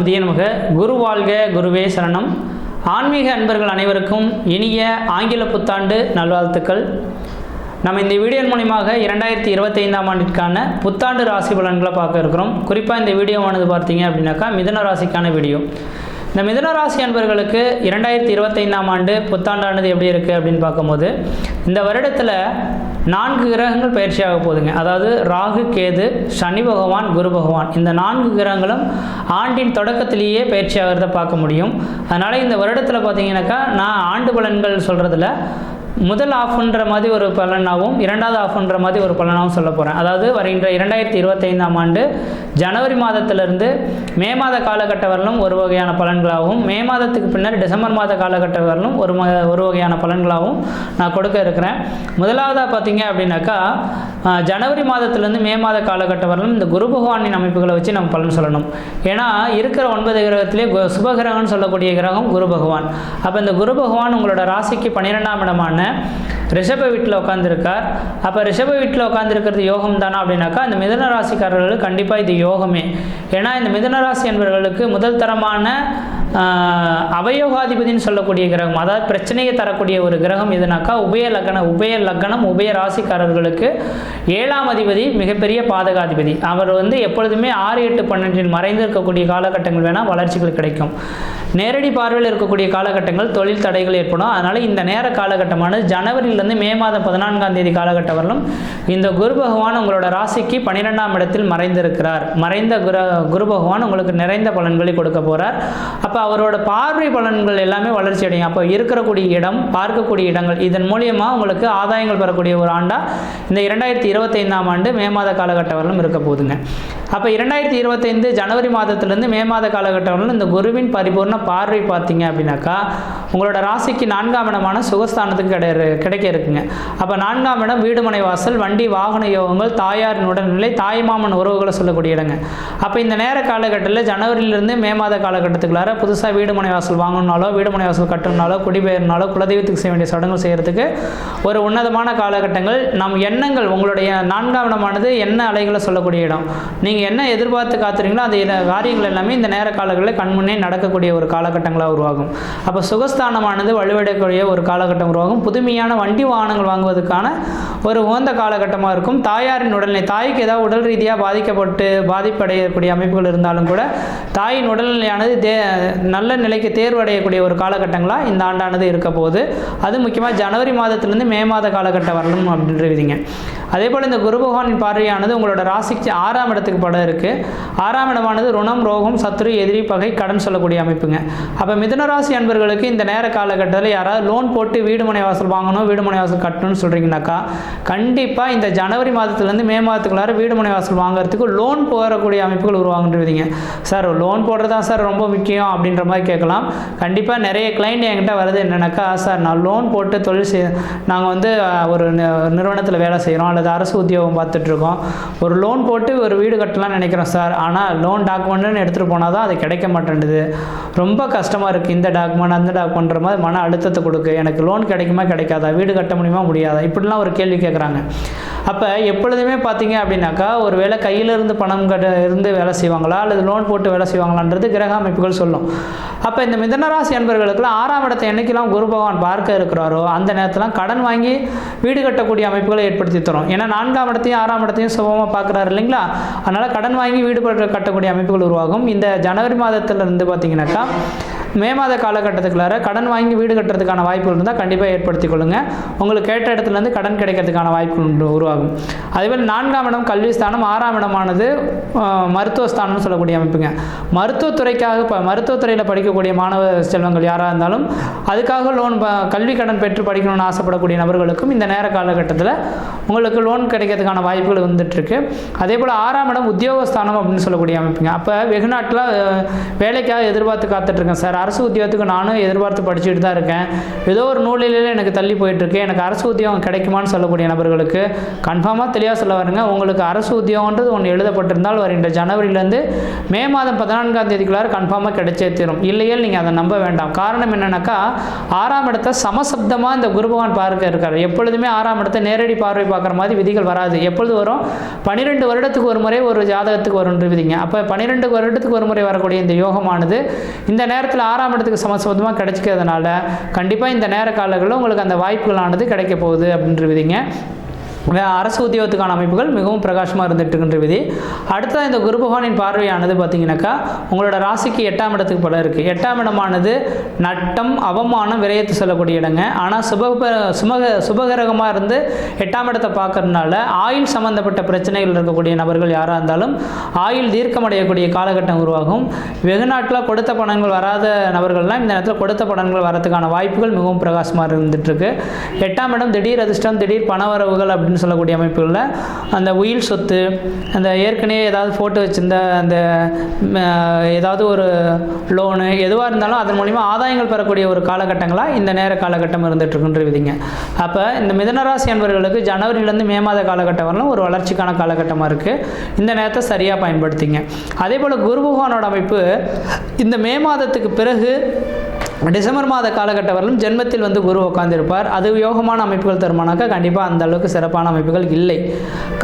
விதிய நமக குரு வாழ்க குருவே சரணம். ஆன்மீக அன்பர்கள் அனைவருக்கும் இனிய ஆங்கில புத்தாண்டு நல்வாழ்த்துக்கள். நம்ம இந்த வீடியோ மூலியமாக இரண்டாயிரத்தி இருபத்தைந்தாம் ஆண்டிற்கான புத்தாண்டு ராசி பலன்களை பார்க்க இருக்கிறோம். குறிப்பாக இந்த வீடியோவானது பார்த்தீங்க அப்படின்னாக்கா மிதன ராசிக்கான வீடியோ. இந்த மிதுன ராசி அன்பர்களுக்கு இரண்டாயிரத்தி இருபத்தைந்தாம் ஆண்டு புத்தாண்டானது எப்படி இருக்குது அப்படின்னு பார்க்கும்போது இந்த வருடத்தில் நான்கு கிரகங்கள் பயிற்சியாக போகுதுங்க அதாவது ராகு கேது சனி பகவான் குரு பகவான். இந்த நான்கு கிரகங்களும் ஆண்டின் தொடக்கத்திலேயே பயிற்சியாகிறத பார்க்க முடியும். அதனால் இந்த வருடத்தில் பார்த்தீங்கன்னாக்கா நான் ஆண்டு பலன்கள் சொல்கிறதுல முதல் ஆஃப்ன்ற மாதிரி ஒரு பலனாகவும் இரண்டாவது ஆஃப்ன்ற மாதிரி ஒரு பலனாகவும் சொல்ல போகிறேன் அதாவது வருகின்ற இரண்டாயிரத்தி இருபத்தைந்தாம் ஆண்டு ஜனவரி மாதத்திலிருந்து மே மாத காலகட்ட வரலும் ஒரு வகையான பலன்களாகவும் மே மாதத்துக்கு பின்னர் டிசம்பர் மாத காலகட்ட வரலும் ஒரு ம ஒரு வகையான பலன்களாகவும் நான் கொடுக்க இருக்கிறேன். முதலாவதாக பார்த்தீங்க அப்படின்னாக்கா ஜனவரி மாதத்திலேருந்து மே மாத காலகட்ட வரலும் இந்த குரு பகவானின் அமைப்புகளை வச்சு நம்ம பலன் சொல்லணும். ஏன்னா இருக்கிற ஒன்பது கிரகத்திலே சுபகிரகம்னு சொல்லக்கூடிய கிரகம் குரு பகவான். அப்போ இந்த குரு பகவான் உங்களோட ராசிக்கு பன்னிரெண்டாம் இடமான ரிஷப வீட்டில் உட்காந்துருக்கார் அப்போ ரிஷப வீட்டில் உட்காந்துருக்கிறது யோகம் தானா அப்படின்னாக்கா இந்த மிதன ராசிக்காரர்களுக்கு கண்டிப்பாக இது யோகம் ஏன்னா இந்த மிதன ராசி என்பவர்களுக்கு முதல் தரமான அவயோகாதிபதினு சொல்லக்கூடிய கிரகம் அதாவது பிரச்சனையை தரக்கூடிய ஒரு கிரகம் எதுனாக்கா உபய லக்னம் உபய லக்னம் உபய ராசிக்காரர்களுக்கு ஏழாம் அதிபதி மிகப்பெரிய பாதகாதிபதி. அவர் வந்து எப்பொழுதுமே ஆறு எட்டு பன்னெண்டில் மறைந்து இருக்கக்கூடிய காலகட்டங்கள் வேணால் வளர்ச்சிகள் கிடைக்கும். நேரடி பார்வையில் இருக்கக்கூடிய காலகட்டங்கள் தொழில் தடைகள் ஏற்படும். அதனால் இந்த நேர காலகட்டமானது ஜனவரியிலிருந்து மே மாதம் பதினான்காம் தேதி காலகட்டம் வரலும் இந்த குரு பகவான் உங்களோட ராசிக்கு பன்னிரெண்டாம் இடத்தில் மறைந்திருக்கிறார். மறைந்த குரு குரு பகவான் உங்களுக்கு நிறைந்த பலன்களை கொடுக்க போகிறார் அப்போ அவரோட பார்வை பலன்கள் எல்லாமே வளர்ச்சி அடையும். அப்போ இருக்கக்கூடிய இடம் பார்க்கக்கூடிய இடங்கள் இதன் மூலியமாக உங்களுக்கு ஆதாயங்கள் பெறக்கூடிய ஒரு ஆண்டாக இந்த இரண்டாயிரத்தி இருபத்தைந்தாம் ஆண்டு மே மாத காலகட்டம் வரலும் இருக்க போதுங்க அப்போ இரண்டாயிரத்தி இருபத்தைந்து ஜனவரி மாதத்துலேருந்து மே மாத காலகட்டம் வரலும் இந்த குருவின் பரிபூர்ண பார்வை பார்த்தீங்க அப்படின்னாக்கா உங்களோட ராசிக்கு நான்காம் இடமான சுகஸ்தானத்துக்கு கிடை கிடைக்க இருக்குங்க. அப்போ நான்காம் இடம் வீடுமனை வாசல் வண்டி வாகன யோகங்கள் தாயாரின் உடல்நிலை தாய்மாமன் உறவுகளை சொல்லக்கூடிய இடங்க. அப்போ இந்த நேர காலகட்டத்தில் ஜனவரியிலிருந்து மே மாத காலகட்டத்துக்குள்ளார புதுசாக வீடுமனை வாசல் வாங்கணுனாலோ வீடுமனை வாசல் கட்டணுனாலோ குடிபெயர்னாலோ குலதெய்வத்துக்கு செய்ய வேண்டிய சடங்கு செய்கிறதுக்கு ஒரு உன்னதமான காலகட்டங்கள். நம் எண்ணங்கள் உங்களுடைய நான்காம் இடமானது எண்ண அலைகளை சொல்லக்கூடிய இடம். நீங்கள் என்ன எதிர்பார்த்து காத்துறீங்களோ அந்த காரியங்கள் எல்லாமே இந்த நேர காலங்களில் கண்முன்னே நடக்கக்கூடிய ஒரு காலகட்டங்களாக உருவாகும். அப்போ சுகஸ்தானமானது வலுவிடக்கூடிய ஒரு காலகட்டம் உருவாகும். புதுமையான வண்டி வாகனங்கள் வாங்குவதற்கான ஒரு உகந்த காலகட்டமாக இருக்கும். தாயாரின் உடல்நிலை தாய்க்கு ஏதாவது உடல் ரீதியாக பாதிக்கப்பட்டு பாதிப்படையக்கூடிய அமைப்புகள் இருந்தாலும் கூட தாயின் உடல்நிலையானது தே நல்ல நிலைக்கு தேர்வடையக்கூடிய ஒரு காலகட்டங்களாக இந்த ஆண்டானது இருக்க போகுது. அது முக்கியமாக ஜனவரி மாதத்திலிருந்து மே மாத காலகட்டம் வரணும் அப்படின்றதுங்க அதே போல் இந்த குரு பகவானின் பார்வையானது உங்களோட ராசிக்கு ஆறாம் இடத்துக்கு படம் இருக்குது ஆறாம் இடமானது ருணம் ரோகம் சத்துரு எதிரி பகை கடன் சொல்லக்கூடிய அமைப்புங்க. அப்போ மிதுன ராசி அன்பர்களுக்கு இந்த நேர காலகட்டத்தில் யாராவது லோன் போட்டு வீடு மனை வாசல் வாங்கணும் வீடு மனை வாசல் கட்டணும்னு சொல்கிறீங்கனாக்கா கண்டிப்பாக இந்த ஜனவரி மாதத்துலேருந்து மே மாதத்துக்குள்ளார வீடு மனை வாசல் வாங்குறதுக்கு லோன் போடக்கூடிய அமைப்புகள் உருவாகுன்றீங்க சார் லோன் போடுறது தான் சார் ரொம்ப முக்கியம் அப்படின்ற மாதிரி கேட்கலாம். கண்டிப்பாக நிறைய கிளைண்ட் என்கிட்ட வருது என்னென்னாக்கா சார் நான் லோன் போட்டு தொழில் செய் நாங்கள் வந்து ஒரு நிறுவனத்தில் வேலை செய்கிறோம் அல்லது அரசு உத்தியோகம் பார்த்துட்ருக்கோம். ஒரு லோன் போட்டு ஒரு வீடு கட்டலாம்னு நினைக்கிறோம் சார். ஆனால் லோன் டாக்குமெண்ட்டுன்னு எடுத்துகிட்டு போனால் தான் அது கிடைக்க மாட்டேன்டுது ரொம்ப கஷ்டமாக இருக்குது இந்த டாக்குமெண்ட் அந்த டாக்குமெண்ட் பண்ணுற மாதிரி மன அழுத்தத்தை கொடுக்கு. எனக்கு லோன் கிடைக்குமா கிடைக்காதா? வீடு கட்ட முடியுமா முடியாதா? இப்படிலாம் ஒரு கேள்வி கேட்குறாங்க அப்போ எப்பொழுதுமே பார்த்தீங்க அப்படின்னாக்கா ஒரு வேளை கையில் இருந்து பணம் கட்ட இருந்து வேலை செய்வாங்களா? அல்லது லோன் போட்டு வேலை செய்வாங்களான்றது கிரக அமைப்புகள் சொல்லும். அப்போ இந்த மிதனராசி அன்பர்களுக்குலாம் ஆறாம் இடத்தை என்றைக்கெல்லாம் குரு பகவான் பார்க்க இருக்கிறாரோ அந்த நேரத்தில் கடன் வாங்கி வீடு கட்டக்கூடிய அமைப்புகளை ஏற்படுத்தி தரும். ஏன்னா நான்காம் இடத்தையும் ஆறாம் இடத்தையும் சுபமாக பார்க்குறாரு இல்லைங்களா? அதனால் கடன் வாங்கி வீடு கட்டக்கூடிய அமைப்புகள் உருவாகும். இந்த ஜனவரி மாதத்தில் இருந்து பார்த்தீங்கன்னாக்கா மே மாத காலகட்டத்துக்குள்ளார கடன் வாங்கி வீடு கட்டுறதுக்கான வாய்ப்புகள் இருந்தால் கண்டிப்பாக ஏற்படுத்தி கொள்ளுங்க உங்களுக்கு கேட்ட இடத்துலேருந்து கடன் கிடைக்கிறதுக்கான வாய்ப்புகள் உருவாகும். அதேபோல் நான்காம் இடம் கல்வி ஸ்தானம் ஆறாம் இடமானது மருத்துவ ஸ்தானம்னு சொல்லக்கூடிய அமைப்புங்க. மருத்துவத்துறைக்காக இப்போ மருத்துவத்துறையில் படிக்கக்கூடிய மாணவ செல்வங்கள் யாராக இருந்தாலும் அதுக்காக லோன் கல்வி கடன் பெற்று படிக்கணும்னு ஆசைப்படக்கூடிய நபர்களுக்கும் இந்த நேர காலகட்டத்தில் உங்களுக்கு லோன் கிடைக்கிறதுக்கான வாய்ப்புகள் வந்துட்டுருக்கு. அதே போல் ஆறாம் இடம் உத்தியோகஸ்தானம் அப்படின்னு சொல்லக்கூடிய அமைப்புங்க. அப்போ வெகுநாட்டில் வேலைக்காக எதிர்பார்த்து காத்துட்ருக்கேன் சார். அரசு உத்தியோகத்துக்கு நானும் எதிர்பார்த்து படிச்சுட்டு தான் இருக்கேன். ஏதோ ஒரு நூலிலே எனக்கு தள்ளி போயிட்டுருக்கு. எனக்கு அரசு உத்தியோகம் கிடைக்குமான்னு சொல்லக்கூடிய நபர்களுக்கு கன்ஃபார்மாக தெளிவாக சொல்ல வருங்க. உங்களுக்கு அரசு உத்தியோகன்றது ஒன்று எழுதப்பட்டிருந்தால் வருகின்ற ஜனவரியிலேருந்து மே மாதம் பதினான்காம் தேதிக்குள்ளார கன்ஃபார்மாக கிடைச்சே தீரும். இல்லையேல் நீங்கள் அதை நம்ப வேண்டாம். காரணம் என்னென்னாக்கா ஆறாம் இடத்தை சமசப்தமாக இந்த குருபகவான் பார்க்க இருக்கார். எப்பொழுதுமே ஆறாம் இடத்தை நேரடி பார்வை பார்க்குற மாதிரி விதிகள் வராது. எப்பொழுது வரும்? பன்னிரெண்டு வருடத்துக்கு ஒரு முறை ஒரு ஜாதகத்துக்கு வரும் விதிங்க. அப்போ பன்னிரெண்டு வருடத்துக்கு ஒரு முறை வரக்கூடிய இந்த யோகமானது இந்த நேரத்தில் ஆறாம் இடத்துக்கு சமசப்தமாக கிடைச்சிக்கிறதுனால கண்டிப்பாக இந்த நேர காலங்களில் உங்களுக்கு அந்த வாய்ப்புகளானது கிடைக்க போகுது அப்படின்ற விதிங்க. அரசு உத்தியோகத்துக்கான அமைப்புகள் மிகவும் பிரகாசமாக இருந்துட்டு இருக்கின்ற விதி. அடுத்த இந்த குரு பகவானின் பார்வையானது பார்த்தீங்கன்னாக்கா உங்களோட ராசிக்கு எட்டாம் இடத்துக்கு பல இருக்குது எட்டாம் இடமானது நட்டம் அவமானம் விரயத்து சொல்லக்கூடிய இடங்க. ஆனால் சுப சுமக சுபகரகமாக இருந்து எட்டாம் இடத்தை பார்க்கறதுனால ஆயுள் சம்மந்தப்பட்ட பிரச்சனைகள் இருக்கக்கூடிய நபர்கள் யாராக இருந்தாலும் ஆயுள் தீர்க்கமடையக்கூடிய காலகட்டம் உருவாகும். வெகு நாட்களாக கொடுத்த பணங்கள் வராத நபர்கள்லாம் இந்த நேரத்தில் கொடுத்த பணங்கள் வரதுக்கான வாய்ப்புகள் மிகவும் பிரகாசமாக இருந்துட்டு இருக்கு. எட்டாம் இடம் திடீர் அதிர்ஷ்டம் திடீர் பணவரவுகள் அப்படின்னு சொல்லக்கூடிய அமைப்புகளில் அந்த உயில் சொத்து அந்த ஏற்கனவே ஏதாவது ஃபோட்டோ வச்சிருந்த அந்த ஏதாவது ஒரு லோனு எதுவாக இருந்தாலும் அதன் மூலிமா ஆதாயங்கள் பெறக்கூடிய ஒரு காலகட்டங்களாக இந்த நேர காலகட்டம் இருந்துட்டுருக்குன்ற விதிங்க. அப்போ இந்த மிதனராசி அன்பர்களுக்கு ஜனவரியிலேருந்து மே மாத காலகட்டம் வரலாம் ஒரு வளர்ச்சிக்கான காலகட்டமாக இருக்குது இந்த நேரத்தை சரியாக பயன்படுத்திங்க. அதே போல் குரு பகவானோட அமைப்பு இந்த மே மாதத்துக்கு பிறகு டிசம்பர் மாத காலகட்டம் வரலும் ஜென்மத்தில் வந்து குரு உட்கார்ந்திருப்பார். அது யோகமான அமைப்புகள் தருமானாக்கா கண்டிப்பாக அந்த அளவுக்கு சிறப்பான அமைப்புகள் இல்லை.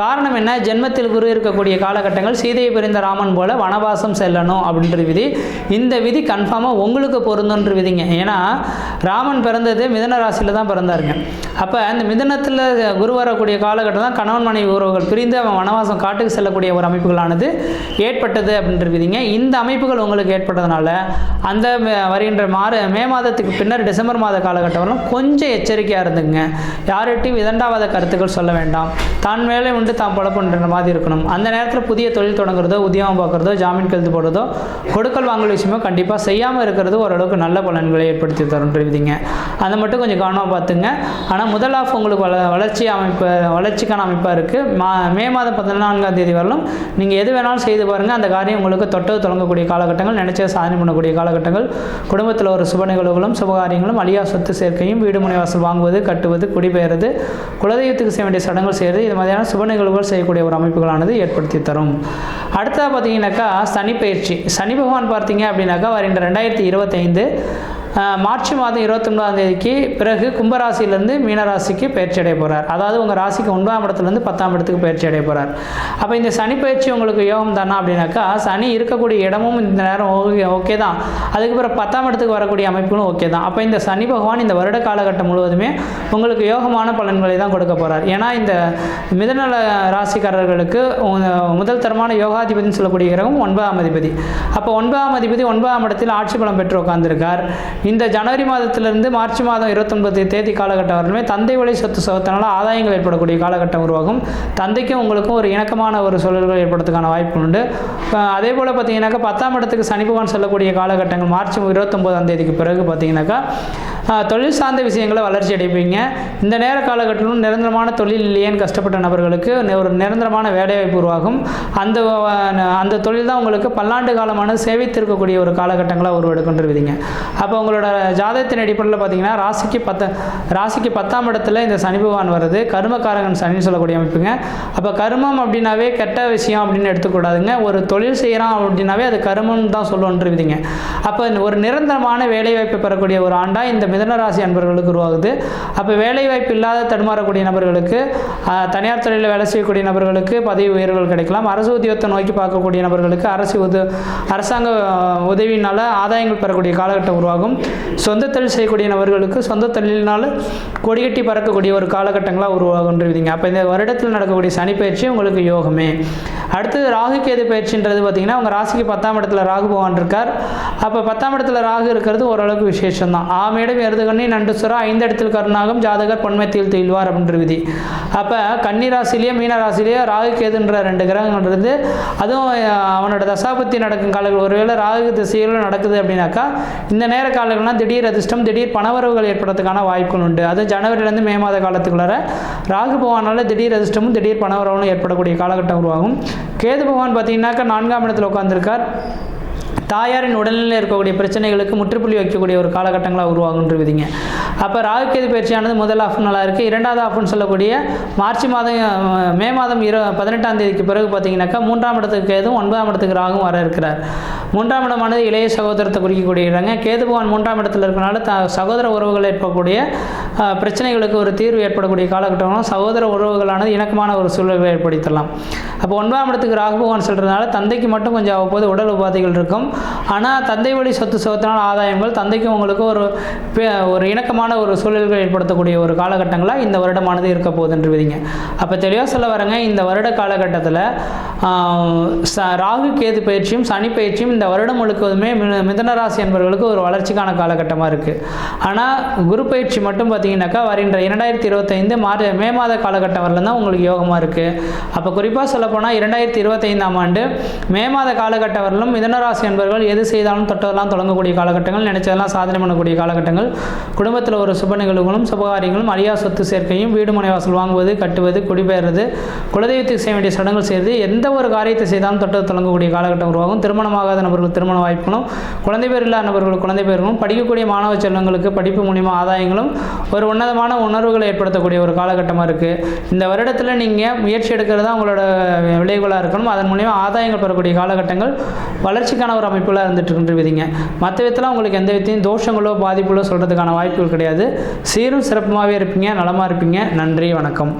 காரணம் என்ன? ஜென்மத்தில் குரு இருக்கக்கூடிய காலகட்டங்கள் சீதையை பிரிந்த ராமன் போல வனவாசம் செல்லணும் அப்படின்ற விதி. இந்த விதி கன்ஃபார்மாக உங்களுக்கு பொருந்துன்ற விதிங்க. ஏன்னா ராமன் பிறந்தது மிதன ராசியில் தான் பிறந்தாருங்க. அப்போ அந்த மிதனத்தில் குரு வரக்கூடிய காலகட்டம் தான் கணவன் மனைவி உறவுகள் பிரிந்து அவன் வனவாசம் காட்டுக்கு செல்லக்கூடிய ஒரு அமைப்புகளானது ஏற்பட்டது அப்படின்ற விதிங்க. இந்த அமைப்புகள் உங்களுக்கு ஏற்பட்டதுனால அந்த வருகின்ற மாறு மே மாதத்துக்கு பின்னர் டிசம்பர் மாத காலகட்டம்லாம் கொஞ்சம் எச்சரிக்கையாக இருந்துங்க. யார்கிட்டையும் விதண்டாவாத கருத்துக்கள் சொல்ல வேண்டாம். தான் வேலை உண்டு தான் பழப்புன்ற மாதிரி இருக்கணும். அந்த நேரத்தில் புதிய தொழில் தொடங்குறதோ உத்தியோகம் பார்க்குறதோ ஜாமீன் கழுத்து போடுறதோ கொடுக்கல் வாங்கல் விஷயமோ கண்டிப்பாக செய்யாமல் இருக்கிறது ஓரளவுக்கு நல்ல பலன்களை ஏற்படுத்தி தருன்றீங்க அதை மட்டும் கொஞ்சம் கவனமாக பார்த்துங்க. ஆனால் முதல் ஆஃப் உங்களுக்கு வள வளர்ச்சி அமைப்பு வளர்ச்சிக்கான அமைப்பாக இருக்குது மா மே மாதம் பதினான்காம் தேதி வரலும் நீங்கள் எது வேணாலும் செய்து பாருங்கள் அந்த காரியம் உங்களுக்கு தொட்டது தொடங்கக்கூடிய காலகட்டங்கள் நினச்ச சாதனை பண்ணக்கூடிய காலகட்டங்கள் குடும்பத்தில் ஒரு சுப நிகழ்வுகளும் சுபகாரியங்களும் அழியா சொத்து சேர்க்கையும் வீடு முனைவாசல் வாங்குவது கட்டுவது குடிபெயர்வது குலதெய்வத்துக்கு செய்ய வேண்டிய சடங்குகள் செய்கிறது இது மாதிரியான சுப நிகழ்வுகள் செய்யக்கூடிய ஒரு அமைப்புகளானது ஏற்படுத்தி தரும். அடுத்ததாக பார்த்தீங்கன்னாக்கா சனி பயிற்சி. சனி பகவான் பார்த்தீங்க அப்படின்னாக்கா வருகின்ற ரெண்டாயிரத்தி இருபத்தைந்து மார்ச் மாதம் இருபத்தொன்பதாம் தேதிக்கு பிறகு கும்பராசியிலேருந்து மீனராசிக்கு பயிற்சி அடைய போகிறார் அதாவது உங்கள் ராசிக்கு ஒன்பதாம் இடத்துலேருந்து பத்தாம் இடத்துக்கு பயிற்சி அடைய போகிறார் அப்போ இந்த சனி பயிற்சி உங்களுக்கு யோகம் தானா அப்படின்னாக்கா சனி இருக்கக்கூடிய இடமும் இந்த நேரம் ஓகே ஓகே தான். அதுக்கப்புறம் பத்தாம் இடத்துக்கு வரக்கூடிய அமைப்புகளும் ஓகே தான். அப்போ இந்த சனி பகவான் இந்த வருட காலகட்டம் முழுவதுமே உங்களுக்கு யோகமான பலன்களை தான் கொடுக்க போகிறார் ஏன்னா இந்த மிதநல ராசிக்காரர்களுக்கு முதல் தரமான யோகாதிபதினு சொல்லக்கூடிய கிரகம் ஒன்பதாம் அதிபதி. அப்போ ஒன்பதாம் அதிபதி ஒன்பதாம் இடத்தில் ஆட்சி பலம் பெற்று உட்கார்ந்துருக்கார். இந்த ஜனவரி மாதத்திலிருந்து மார்ச் மாதம் இருபத்தொன்பது தேதி காலகட்டம் வரலுமே தந்தை வழி சொத்து சுகத்தினால ஆதாயங்கள் ஏற்படக்கூடிய காலகட்டம் உருவாகும். தந்தைக்கும் உங்களுக்கும் ஒரு இணக்கமான ஒரு சூழல்கள் ஏற்படுறதுக்கான வாய்ப்பு உண்டு. அதே போல் பார்த்தீங்கன்னாக்கா பத்தாம் இடத்துக்கு சனி பகவான் சொல்லக்கூடிய காலகட்டங்கள் மார்ச் இருபத்தொம்போதாம் தேதிக்கு பிறகு பார்த்தீங்கன்னாக்கா தொழில் சார்ந்த விஷயங்களை வளர்ச்சி அடைப்பீங்க இந்த நேர காலகட்டத்திலும் நிரந்தரமான தொழில் இல்லையேன்னு கஷ்டப்பட்ட நபர்களுக்கு ஒரு நிரந்தரமான வேலைவாய்ப்பு உருவாகும். அந்த அந்த தொழில் தான் உங்களுக்கு பல்லாண்டு காலமான சேவித்திருக்கக்கூடிய ஒரு காலகட்டங்களாக உருவெடுக்கின்றவிதிங்க அப்போ உங்களோட ஜாதகத்தின் அடிப்படையில் பார்த்தீங்கன்னா ராசிக்கு பத்த ராசிக்கு பத்தாம் இடத்துல இந்த சனி பகவான் வருது கருமக்காரகன் சனின்னு சொல்லக்கூடிய அமைப்புங்க. அப்போ கருமம் அப்படின்னாவே கெட்ட விஷயம் அப்படின்னு எடுத்துக்கூடாதுங்க. ஒரு தொழில் செய்கிறான் அப்படின்னாவே அது கருமம் தான் சொல்லுன்றவிதிங்க அப்போ ஒரு நிரந்தரமான வேலைவாய்ப்பை பெறக்கூடிய ஒரு ஆண்டாக இந்த மிதன ராசி அன்பர்களுக்கு உருவாகுது. அப்போ வேலைவாய்ப்பு இல்லாத தடுமாறக்கூடிய நபர்களுக்கு தனியார் துறையில் வேலை செய்யக்கூடிய நபர்களுக்கு பதவி உயர்வுகள் கிடைக்கலாம். அரசு உத்தியோகத்தை நோக்கி பார்க்கக்கூடிய நபர்களுக்கு அரசு உத அரசாங்க உதவியினால் ஆதாயங்கள் பெறக்கூடிய காலகட்டம் உருவாகும். சொந்த தொழில் செய்யக்கூடிய நபர்களுக்கு சொந்த தொழிலினால் கொடிகட்டி பறக்கக்கூடிய ஒரு காலகட்டங்களாக உருவாகுன்றீங்க அப்போ இந்த வருடத்தில் நடக்கக்கூடிய சனி பயிற்சி உங்களுக்கு யோகமே. அடுத்தது ராகு கேது பயிற்சின்றது பார்த்தீங்கன்னா உங்கள் ராசிக்கு பத்தாம் இடத்துல ராகு பகவான் இருக்கார். அப்போ பத்தாம் இடத்துல ராகு இருக்கிறது ஓரளவுக்கு விசேஷம் தான் ஆமேடம் எருதுகண்ணி நண்டுசுரா ஐந்து இடத்தில் கருணாகும் ஜாதகர் பொன்மத்தியில் தீழ்வார் அப்படின்ற விதி. அப்போ கன்னி ராசிலேயே மீன ராசிலேயே ராகு கேதுன்ற ரெண்டு கிரகங்கள்ன்றது அதுவும் அவனோட தசாபத்தி நடக்கும் காலங்கள். ஒருவேளை ராகு திசையில் நடக்குது அப்படின்னாக்கா இந்த நேர காலங்கள்லாம் திடீர் அதிர்ஷ்டம் திடீர் பணவரவுகள் ஏற்படுறதுக்கான வாய்ப்புகள் உண்டு. அது ஜனவரிலேருந்து மே மாத காலத்துக்குள்ளார ராகு பகவானால் திடீர் அதிர்ஷ்டமும் திடீர் பணவரவும் ஏற்படக்கூடிய காலகட்டம் உருவாகும். கேது பகவான் பார்த்தீங்கன்னாக்கா நான்காம் இடத்துல உட்காந்துருக்கார் தாயாரின் உடல்நிலையில் இருக்கக்கூடிய பிரச்சனைகளுக்கு முற்றுப்புள்ளி வைக்கக்கூடிய ஒரு காலகட்டங்களாக உருவாகுன்ற விதிங்க அப்போ ராகுக்கேது பயிற்சியானது முதல் ஆஃப் நல்லா இருக்குது இரண்டாவது ஆஃப்னு சொல்லக்கூடிய மார்ச் மாதம் மே மாதம் இரு பதினெட்டாம் தேதிக்கு பிறகு பார்த்தீங்கன்னாக்கா மூன்றாம் இடத்துக்கு கேதும் ஒன்பதாம் இடத்துக்கு ராகும் வர இருக்கிறார். மூன்றாம் இடமானது இளைய சகோதரத்தை குறிக்கக்கூடிய இடங்க கேது பகவான் மூன்றாம் இடத்துல இருக்கனால த சகோதர உறவுகள் ஏற்படக்கூடிய பிரச்சனைகளுக்கு ஒரு தீர்வு ஏற்படக்கூடிய காலகட்டங்களும் சகோதர உறவுகளானது இணக்கமான ஒரு சூழலை ஏற்படுத்தலாம் அப்போ ஒன்பதாம் இடத்துக்கு ராகு பகவான் சொல்கிறதுனால தந்தைக்கு மட்டும் கொஞ்சம் அவ்வப்போது உடல் உபாதைகள் இருக்கும். ஆனால் தந்தை வழி சொத்து சுகத்தினால் ஆதாயங்கள் தந்தைக்கும் உங்களுக்கு ஒரு ஒரு இணக்கமான ஒரு சூழல்கள் ஏற்படுத்தக்கூடிய ஒரு காலகட்டங்களாக இந்த வருடமானது இருக்க போகுதுன்ற விதிங்க. அப்போ தெளிவாக சொல்ல வரங்க இந்த வருட காலகட்டத்தில் ராகு கேது பயிற்சியும் சனி பயிற்சியும் இந்த வருடம் முழுக்கதுமே மி- ராசி என்பவர்களுக்கு ஒரு வளர்ச்சிக்கான காலகட்டமாக இருக்குது ஆனால் குரு பயிற்சி மட்டும் பார்த்தீங்கன்னாக்கா வருகின்ற இரண்டாயிரத்தி இருபத்தைந்து மார்ச் மே மாத காலகட்டம் வரலாம் தான் உங்களுக்கு யோகமாக இருக்குது அப்போ குறிப்பாக சொல்லப்போனால் இரண்டாயிரத்தி இருபத்தைந்தாம் ஆண்டு மே மாத காலகட்டம் வரலும் மிதனராசி என்பவர்கள் எது செய்தாலும் தொட்டதெல்லாம் தொடங்கக்கூடிய காலகட்டங்கள் நினைச்சதெல்லாம் சாதனை பண்ணக்கூடிய காலகட்டங்கள். குடும்பத்தில் ஒரு சுப நிகழ்வுகளும் சுபகாரியங்களும் அழியா சொத்து சேர்க்கையும் வீடு மனை வாசல் வாங்குவது கட்டுவது குடிபெயர்றது குலதெய்வத்துக்கு செய்ய வேண்டிய சடங்குகள் செய்வது எந்த ஒரு காரியத்தை செய்தாலும் தொட்டது தொடங்கக்கூடிய காலகட்டம் உருவாகும். திருமணமாகாத நபர்கள் திருமண வாய்ப்புகளும் குழந்தை பேர் இல்லாத நபர்கள் குழந்தை பேர்களும் படிக்கக்கூடிய மாணவ செல்வங்களுக்கு படிப்பு மூலிமா ஆதாயங்களும் ஒரு உன்னதமான உணர்வுகளை ஏற்படுத்தக்கூடிய ஒரு காலகட்டமாக இருக்குது இந்த வருடத்தில் நீங்கள் முயற்சி எடுக்கிறது தான் உங்களோட விளைவுகளாக இருக்கணும். அதன் மூலியமா ஆதாயங்கள் பெறக்கூடிய காலகட்டங்கள் வளர்ச்சிக்கான ஒரு சாதாரண அமைப்பில் விதிங்க மற்ற விதத்தில் உங்களுக்கு எந்த விதத்தையும் தோஷங்களோ பாதிப்புகளோ சொல்கிறதுக்கான வாய்ப்புகள் கிடையாது. சீரும் சிறப்புமாகவே இருப்பீங்க நலமாக இருப்பீங்க. நன்றி வணக்கம்.